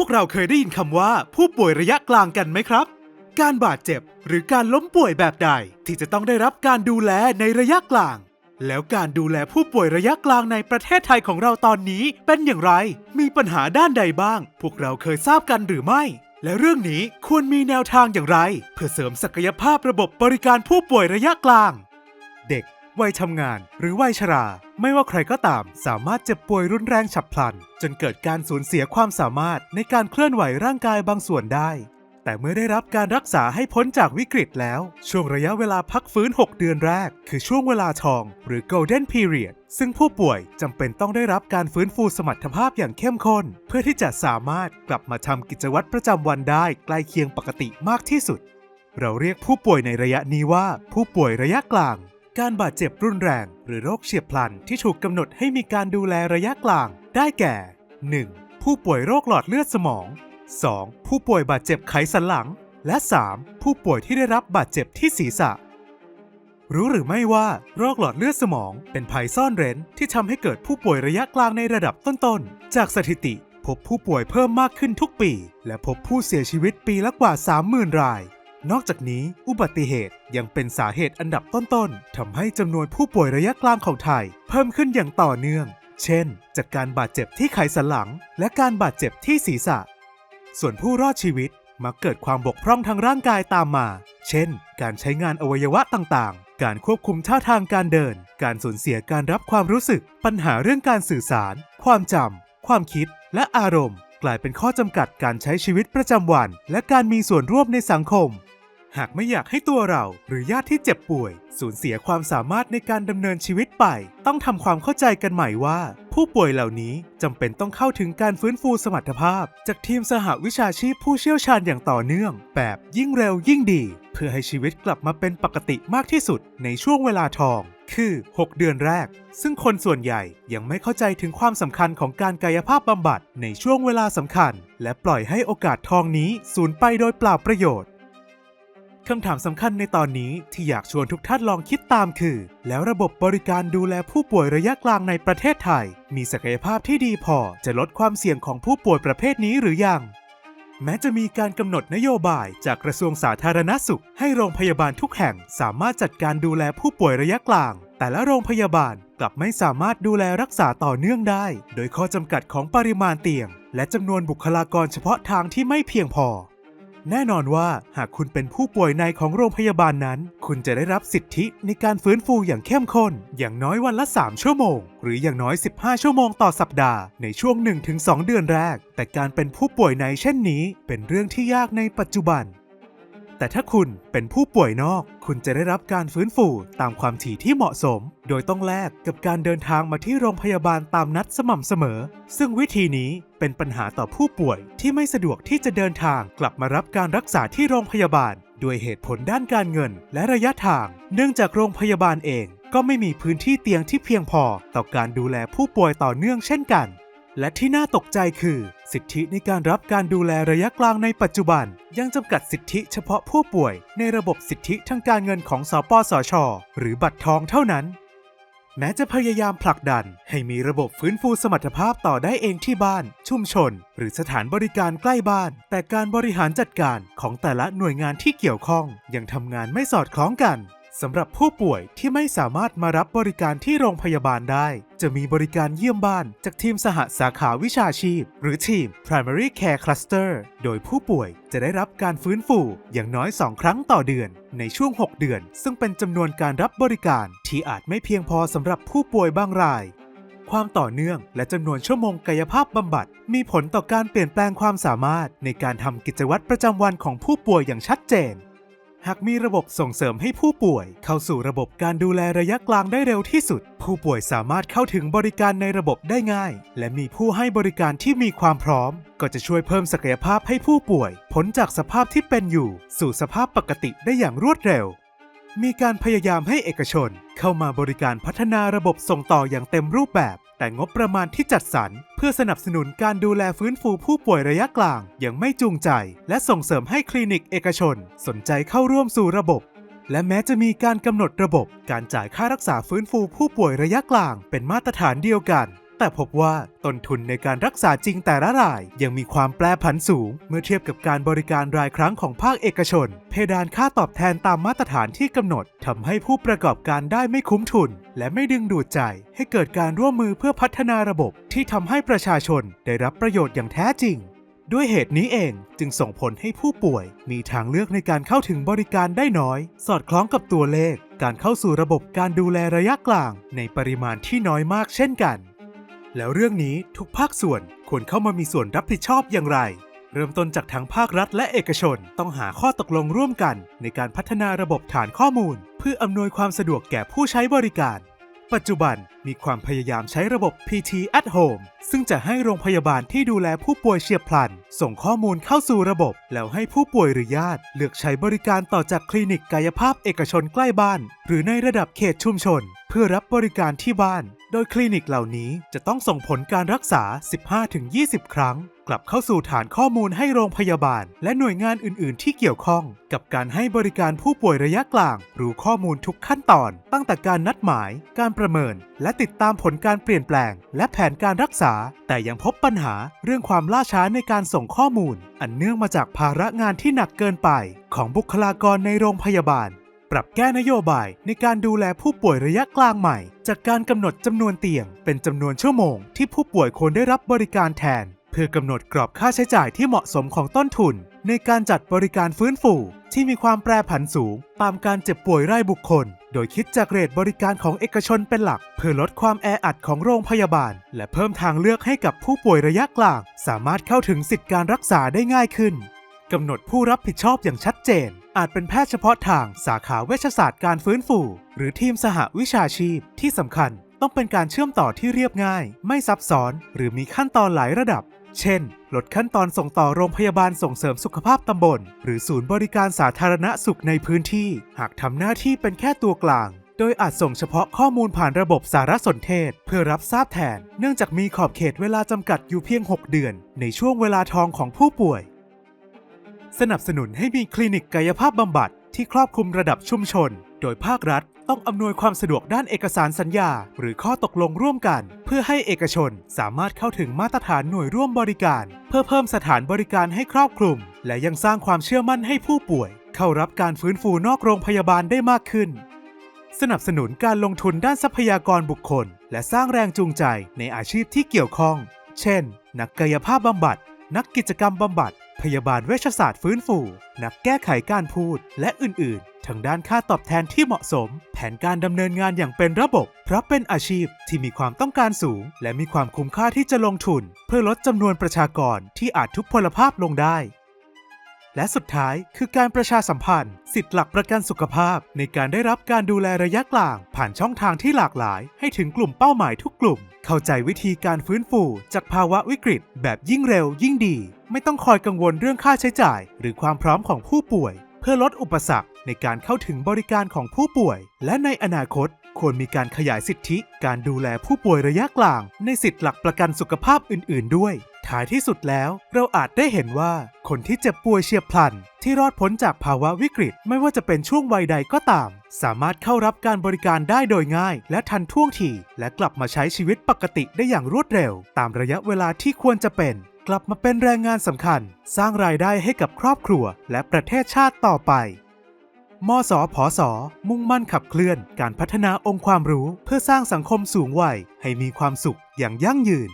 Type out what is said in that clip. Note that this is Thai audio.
พวกเราเคยได้ยินคำว่าผู้ป่วยระยะกลางกันไหมครับ การบาดเจ็บหรือการล้มป่วยแบบใดที่จะต้องได้รับการดูแลในระยะกลาง แล้วการดูแลผู้ป่วยระยะกลางในประเทศไทยของเราตอนนี้เป็นอย่างไร มีปัญหาด้านใดบ้าง พวกเราเคยทราบกันหรือไม่ และเรื่องนี้ควรมีแนวทางอย่างไร เพื่อเสริมศักยภาพระบบบริการผู้ป่วยระยะกลาง เด็ก วัยทำงาน หรือวัยชรา ไม่ว่าใครก็ตาม สามารถเจ็บป่วยรุนแรงฉับพลัน จนเกิดการสูญเสียความสามารถในการเคลื่อนไหวร่างกายบางส่วนได้ แต่เมื่อได้รับการรักษาให้พ้นจากวิกฤตแล้ว ช่วงระยะเวลาพักฟื้น 6 เดือนแรก คือช่วงเวลาทอง หรือ golden period ซึ่งผู้ป่วยจำเป็นต้องได้รับการฟื้นฟูสมรรถภาพอย่างเข้มข้น เพื่อที่จะสามารถกลับมาทำกิจวัตรประจำวันได้ใกล้เคียงปกติมากที่สุด เราเรียกผู้ป่วยในระยะนี้ว่า ผู้ป่วยระยะกลาง การบาดเจ็บรุนแรง หรือโรคเฉียบพลันที่ถูกกำหนดให้มีการดูแลระยะกลาง ได้แก่ 1. ผู้ป่วยโรคหลอดเลือดสมอง 2. ผู้ป่วยบาดเจ็บไขสันหลัง และ 3. ผู้ป่วยที่ได้รับบาดเจ็บที่ศีรษะ รู้หรือไม่ว่าโรคหลอดเลือดสมองเป็นภัยซ่อนเร้นที่ทำให้เกิดผู้ป่วยระยะกลางในระดับต้นๆ จากสถิติพบผู้ป่วยเพิ่มมากขึ้นทุกปี และพบผู้เสียชีวิตปีละกว่า 30,000 ราย นอกจากนี้ อุบัติเหตุยังเป็นสาเหตุอันดับต้นๆทำให้จำนวนผู้ป่วยระยะกลางของไทย เพิ่มขึ้นอย่างต่อเนื่อง เช่น จากการบาดเจ็บที่ไขสันหลัง และการบาดเจ็บที่ศีรษะ ส่วนผู้รอดชีวิตมักเกิดความบกพร่องทางร่างกายตามมา เช่น การใช้งานอวัยวะต่างๆ การควบคุมท่าทางการเดิน การสูญเสียการรับความรู้สึก ปัญหาเรื่องการสื่อสาร ความจำ ความคิด และอารมณ์ กลายเป็นข้อจำกัดการใช้ชีวิตประจำวัน และการมีส่วนร่วมในสังคม หากไม่อยากให้ตัวเราหรือญาติที่เจ็บป่วย สูญเสียความสามารถในการดำเนินชีวิตไป ต้องทำความเข้าใจกันใหม่ว่า ผู้ป่วยเหล่านี้จำเป็นต้องเข้าถึงการฟื้นฟูสมรรถภาพ จากทีมสหวิชาชีพผู้เชี่ยวชาญอย่างต่อเนื่อง แบบยิ่งเร็วยิ่งดี พื่อให้ชีวิตกลับมาเป็นปกติมากที่สุดในช่วงเวลาทอง คือ 6 เดือนแรก ซึ่งคนส่วนใหญ่ยังไม่เข้าใจถึงความสำคัญของการกายภาพบำบัดในช่วงเวลาสำคัญ และปล่อยให้โอกาสทองนี้สูญไปโดยเปล่าประโยชน์คำถามสำคัญในตอนนี้ที่อยากชวนทุกท่านลองคิดตามคือ แล้วระบบบริการดูแลผู้ป่วยระยะกลางในประเทศไทย มีศักยภาพที่ดีพอจะลดความเสี่ยงของผู้ป่วยประเภทนี้หรือยัง แม้จะมีการกำหนดนโยบายจากกระทรวงสาธารณสุข ให้โรงพยาบาลทุกแห่งสามารถจัดการดูแลผู้ป่วยระยะกลาง แต่ละโรงพยาบาลกลับไม่สามารถดูแลรักษาต่อเนื่องได้ โดยข้อจำกัดของปริมาณเตียง และจำนวนบุคลากรเฉพาะทางที่ไม่เพียงพอ แน่นอนว่าหากคุณเป็นผู้ป่วยในของโรงพยาบาลนั้น คุณจะได้รับสิทธิในการฟื้นฟูอย่างเข้มข้น อย่างน้อยวันละ 3 ชั่วโมง หรืออย่างน้อย 15 ชั่วโมงต่อสัปดาห์ในช่วง 1-2 เดือนแรก แต่การเป็นผู้ป่วยในเช่นนี้ เป็นเรื่องที่ยากในปัจจุบัน แต่ถ้าคุณเป็นผู้ป่วยนอก คุณจะได้รับการฟื้นฟูตามความถี่ที่เหมาะสม โดยต้องแลกกับการเดินทางมาที่โรงพยาบาลตามนัดสม่ำเสมอ ซึ่งวิธีนี้เป็นปัญหาต่อผู้ป่วยที่ไม่สะดวกที่จะเดินทางกลับมารับการรักษาที่โรงพยาบาล ด้วยเหตุผลด้านการเงินและระยะทาง เนื่องจากโรงพยาบาลเองก็ไม่มีพื้นที่เตียงที่เพียงพอต่อการดูแลผู้ป่วยต่อเนื่องเช่นกัน และที่น่าตกใจคือ สิทธิในการรับการดูแลระยะกลางในปัจจุบัน ยังจำกัดสิทธิเฉพาะผู้ป่วย ในระบบสิทธิทางการเงินของสปสช หรือบัตรทองเท่านั้น แม้จะพยายามผลักดัน ให้มีระบบฟื้นฟูสมรรถภาพต่อได้เองที่บ้าน ชุมชน หรือสถานบริการใกล้บ้าน แต่การบริหารจัดการของแต่ละหน่วยงานที่เกี่ยวข้อง ยังทำงานไม่สอดคล้องกัน สำหรับผู้ป่วยที่ไม่สามารถมารับบริการที่โรงพยาบาลได้ จะมีบริการเยี่ยมบ้านจากทีมสหสาขาวิชาชีพ หรือทีม Primary Care Cluster โดยผู้ป่วยจะได้รับการฟื้นฟูอย่างน้อย 2 ครั้งต่อเดือน ในช่วง 6 เดือน ซึ่งเป็นจำนวนการรับบริการที่อาจไม่เพียงพอสำหรับผู้ป่วยบางราย ความต่อเนื่องและจำนวนชั่วโมงกายภาพบำบัด มีผลต่อการเปลี่ยนแปลงความสามารถในการทำกิจวัตรประจำวันของผู้ป่วยอย่างชัดเจน หากมีระบบส่งเสริมให้ผู้ป่วย เข้าสู่ระบบการดูแลระยะกลางได้เร็วที่สุด ผู้ป่วยสามารถเข้าถึงบริการในระบบได้ง่าย และมีผู้ให้บริการที่มีความพร้อม ก็จะช่วยเพิ่มศักยภาพให้ผู้ป่วยพ้นจากสภาพที่เป็นอยู่ สู่สภาพปกติได้อย่างรวดเร็ว มีการพยายามให้เอกชน เข้ามาบริการพัฒนาระบบส่งต่ออย่างเต็มรูปแบบ แต่งบประมาณที่จัดสรร เพื่อสนับสนุนการดูแลฟื้นฟูผู้ป่วยระยะกลางยังไม่จูงใจ และส่งเสริมให้คลินิกเอกชน สนใจเข้าร่วมสู่ระบบ และแม้จะมีการกำหนดระบบ การจ่ายค่ารักษาฟื้นฟูผู้ป่วยระยะกลางเป็นมาตรฐานเดียวกัน แต่พบว่าต้นทุนในการรักษาจริงแต่ละราย ยังมีความแปรผันสูง เมื่อเทียบกับการบริการรายครั้งของภาคเอกชน เพดานค่าตอบแทนตามมาตรฐานที่กำหนดทำให้ผู้ประกอบการได้ไม่คุ้มทุน และไม่ดึงดูดใจ ให้เกิดการร่วมมือเพื่อพัฒนาระบบ ที่ทำให้ประชาชนได้รับประโยชน์อย่างแท้จริงด้วยเหตุนี้เองจึงส่งผลให้ผู้ป่วย มีทางเลือกในการเข้าถึงบริการได้น้อย สอดคล้องกับตัวเลข การเข้าสู่ระบบการดูแลระยะกลาง ในปริมาณที่น้อยมากเช่นกัน แล้วเรื่องนี้ทุกภาคส่วนควรเข้ามามีส่วนรับผิดชอบอย่างไร เริ่มต้นจากทั้งภาครัฐและเอกชนต้องหาข้อตกลงร่วมกัน ในการพัฒนาระบบฐานข้อมูล เพื่ออำนวยความสะดวกแก่ผู้ใช้บริการ ปัจจุบันมีความพยายามใช้ระบบ PT at Home ซึ่งจะให้โรงพยาบาลที่ดูแลผู้ป่วยเฉียบพลัน ส่งข้อมูลเข้าสู่ระบบ แล้วให้ผู้ป่วยหรือญาติ เลือกใช้บริการต่อจากคลินิกกายภาพเอกชนใกล้บ้าน หรือในระดับเขตชุมชน เพื่อรับบริการที่บ้าน โดยคลินิกเหล่านี้จะต้องส่งผลการรักษา 15-20 ครั้ง กลับเข้าสู่ฐานข้อมูลให้โรงพยาบาล และหน่วยงานอื่น ๆ ที่เกี่ยวข้อง กับการให้บริการผู้ป่วยระยะกลาง รู้ข้อมูลทุกขั้นตอน ตั้งแต่การนัดหมาย การประเมิน และติดตามผลการเปลี่ยนแปลง และแผนการรักษา แต่ยังพบปัญหาเรื่องความล่าช้าในการส่งข้อมูล อันเนื่องมาจากภาระงานที่หนักเกินไป ของบุคลากรในโรงพยาบาล ปรับแก้นโยบายในการดูแลผู้ป่วยระยะกลางใหม่ จากการกำหนดจำนวนเตียง เป็นจำนวนชั่วโมงที่ผู้ป่วยควรได้รับบริการแทน เพื่อกำหนดกรอบค่าใช้จ่ายที่เหมาะสมของต้นทุน ในการจัดบริการฟื้นฟูที่มีความแปรผันสูง ตามการเจ็บป่วยรายบุคคล โดยคิดจากเรทบริการของเอกชนเป็นหลัก เพื่อลดความแออัดของโรงพยาบาล และเพิ่มทางเลือกให้กับผู้ป่วยระยะกลาง สามารถเข้าถึงสิทธิการรักษาได้ง่ายขึ้นกำหนดผู้รับผิดชอบอย่างชัดเจน อาจเป็นแพทย์เฉพาะทางสาขาเวชศาสตร์การฟื้นฟู หรือทีมสหวิชาชีพที่สำคัญต้องเป็นการเชื่อมต่อที่เรียบง่าย ไม่ซับซ้อน หรือมีขั้นตอนหลายระดับ เช่น ลดขั้นตอนส่งต่อโรงพยาบาลส่งเสริมสุขภาพตำบล หรือศูนย์บริการสาธารณสุขในพื้นที่ หากทำหน้าที่เป็นแค่ตัวกลาง โดยอาจส่งเฉพาะข้อมูลผ่านระบบสารสนเทศ เพื่อรับทราบแทน เนื่องจากมีขอบเขตเวลาจำกัดอยู่เพียง 6 เดือน ในช่วงเวลาทองของผู้ป่วย สนับสนุนให้มีคลินิกกายภาพบำบัดที่ครอบคลุมระดับชุมชน โดยภาครัฐต้องอำนวยความสะดวกด้านเอกสารสัญญา หรือข้อตกลงร่วมกัน เพื่อให้เอกชนสามารถเข้าถึงมาตรฐานหน่วยร่วมบริการ เพื่อเพิ่มสถานบริการให้ครอบคลุม และยังสร้างความเชื่อมั่นให้ผู้ป่วย เข้ารับการฟื้นฟูนอกโรงพยาบาลได้มากขึ้น สนับสนุนการลงทุนด้านทรัพยากรบุคคล และสร้างแรงจูงใจในอาชีพที่เกี่ยวข้อง เช่น นักกายภาพบำบัด นักกิจกรรมบำบัด พยาบาลเวชศาสตร์ฟื้นฟู นักแก้ไขการพูด และอื่น ๆ ทางด้านค่าตอบแทนที่เหมาะสม แผนการดำเนินงานอย่างเป็นระบบ เพราะเป็นอาชีพที่มีความต้องการสูง และมีความคุ้มค่าที่จะลงทุน เพื่อลดจำนวนประชากรที่อาจทุพพลภาพลงได้และสุดท้ายคือการประชาสัมพันธ์ สิทธิหลักประกันสุขภาพ ในการได้รับการดูแลระยะกลาง ผ่านช่องทางที่หลากหลาย ให้ถึงกลุ่มเป้าหมายทุกกลุ่ม เข้าใจวิธีการฟื้นฟู จากภาวะวิกฤต แบบยิ่งเร็วยิ่งดี ไม่ต้องคอยกังวลเรื่องค่าใช้จ่าย หรือความพร้อมของผู้ป่วย เพื่อลดอุปสรรคในการเข้าถึงบริการของผู้ป่วย และในอนาคต ควรมีการขยายสิทธิ การดูแลผู้ป่วยระยะกลาง ในสิทธิหลักประกันสุขภาพอื่น ๆ ด้วย ท้ายที่สุดแล้ว เราอาจได้เห็นว่า คนที่เจ็บป่วยเฉียบพลัน ที่รอดพ้นจากภาวะวิกฤต ไม่ว่าจะเป็นช่วงวัยใดก็ตาม สามารถเข้ารับการบริการได้โดยง่าย และทันท่วงทีและกลับมาใช้ชีวิตปกติได้อย่างรวดเร็ว ตามระยะเวลาที่ควรจะเป็น กลับมาเป็นแรงงานสำคัญ สร้างรายได้ให้กับครอบครัว และประเทศชาติต่อไป มสพส มุ่งมั่นขับเคลื่อนการพัฒนาองค์ความรู้เพื่อสร้างสังคมสูงวัยให้มีความสุขอย่างยั่งยืน